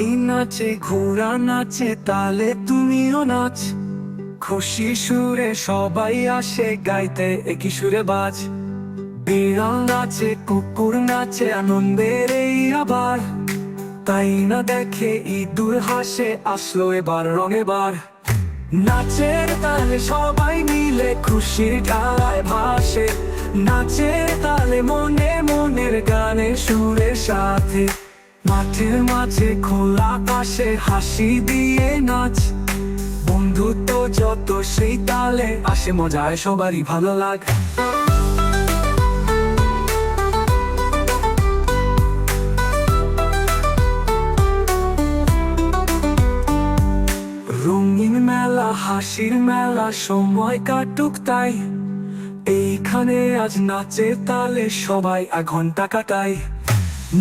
নাচে, ঘোড়া নাচে, তালে তুমিও নাচ। খুশি সুরে সবাই আসে, গাইতে একই সুরে বাজ। বিড়াল নাচে, কুকুর নাচে, আনন্দের এই আবার। তাই না দেখে ইঁদুর হাসে, আসলো এবার রঙে বার। নাচের তালে সবাই মিলে খুশির ঢালায় ভাসে। নাচের তালে মনে মনের গানে সুরের সাথে। মাঠের মাঝে খোলা আকাশে হাসি দিয়ে নাচ। বন্ধুত্ব যত সেই তালে আসে, মজায় সবারই ভালো লাগে। রঙিন মেলা, হাসির মেলা, সময় কাটুক তাই। এইখানে আজ নাচের তালে সবাই এক ঘণ্টা কাটায়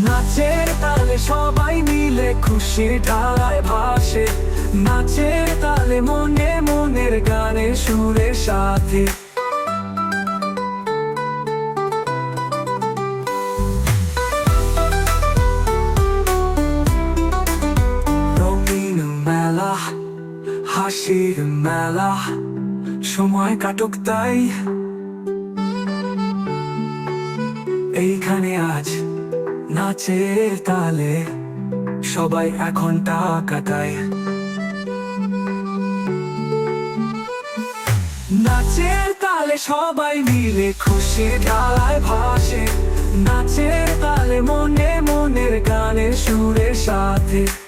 নাচের তালে সবাই মিলে খুশি ঢালায় ভাসে। নাচের তালে মনে মনের গানে সুরের সাথে। হাসির মেলা, সময় কাটুক তাই। এইখানে আজ নাচের তালে সবাই এখন টা কাটায় নাচের তালে সবাই মিলে খুশি ডালায় ভাসে। নাচের তালে মনে মনের গানের সুরের সাথে